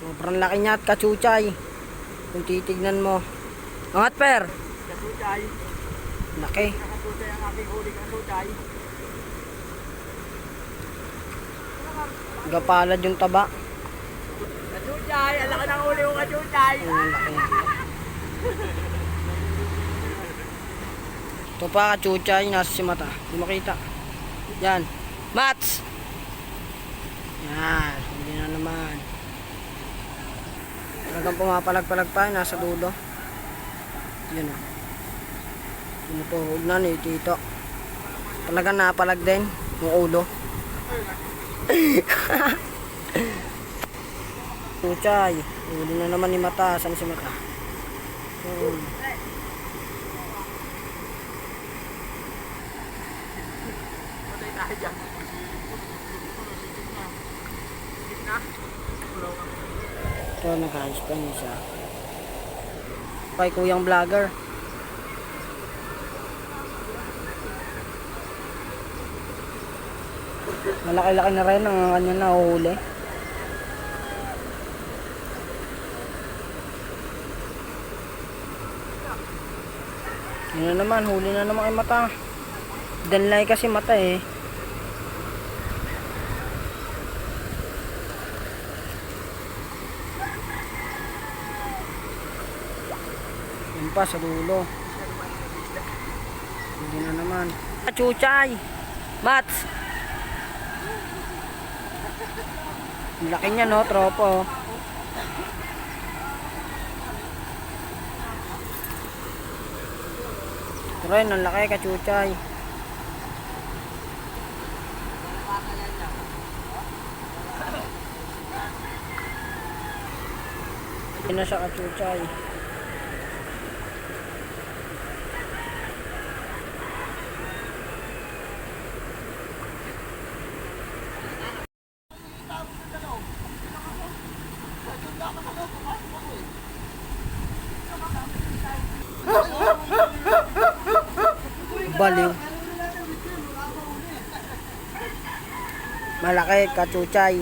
Sobrang laki niya at kachuchay. Kung titignan mo. Angat per. Kasuchay. Laki. Kasuchay ang aking huli kasuchay. Gapalad yung taba. Kasuchay! Ang laki ng huli kasuchay! Ayun, ang laki. Ito pa kachuchay. Nasa si mata. Hindi makita. Yan. Mats! Yan. Hindi na naman. Talagang pumapalag-palag pa. Nasa dulo. Yan o. Tumutuhog na ni Tito. Talagang napalag din. Yung ulo. Chuchay. Uli na naman ni Mata. Saan si Mata? Hmm. Patay tayo dyan. Ito, nag-ayos pa niya siya. Kay kuyang vlogger. Malaki-laki na rin ang kanya na uhuli. Yun na naman, huli na naman kay mata. Danlay kasi mata eh. Yun pa sa dulo. Hindi na naman. Chuchay! Mats! Ang laki niya no, tropo. Pero yun, ang laki kachuchay. Hindi na kachuchay. Baliw. Malaki, kachuchay.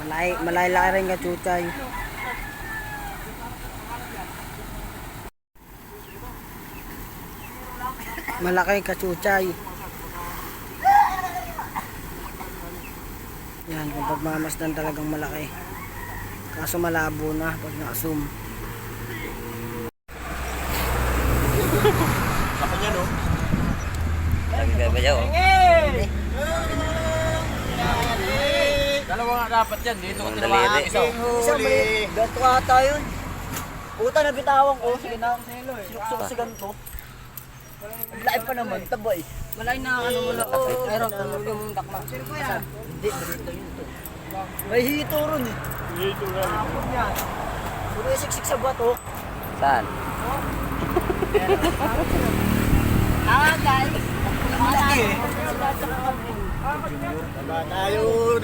Malay, malay laki rin kachuchay. Malaki kachuchay. Yan, kung pagmamasdan talagang malaki. Kaso malabo na pag na-assume. Dalawa nga dapat yan. Dito ko Ang tinamaan isa. Isa may ganito ata yun. Puta na bitawan ko. Sige na. Sinuksok sa ganito. Ang laki pa naman. Taba eh. Malay na ano mo lang. Meron ano yung dakma. Hindi. Ganito yun to. May hito ron eh. Hito ron. Hapon yan. Sumisiksik sa bato. Saan? Ah, guys. Eh. Taba tayo.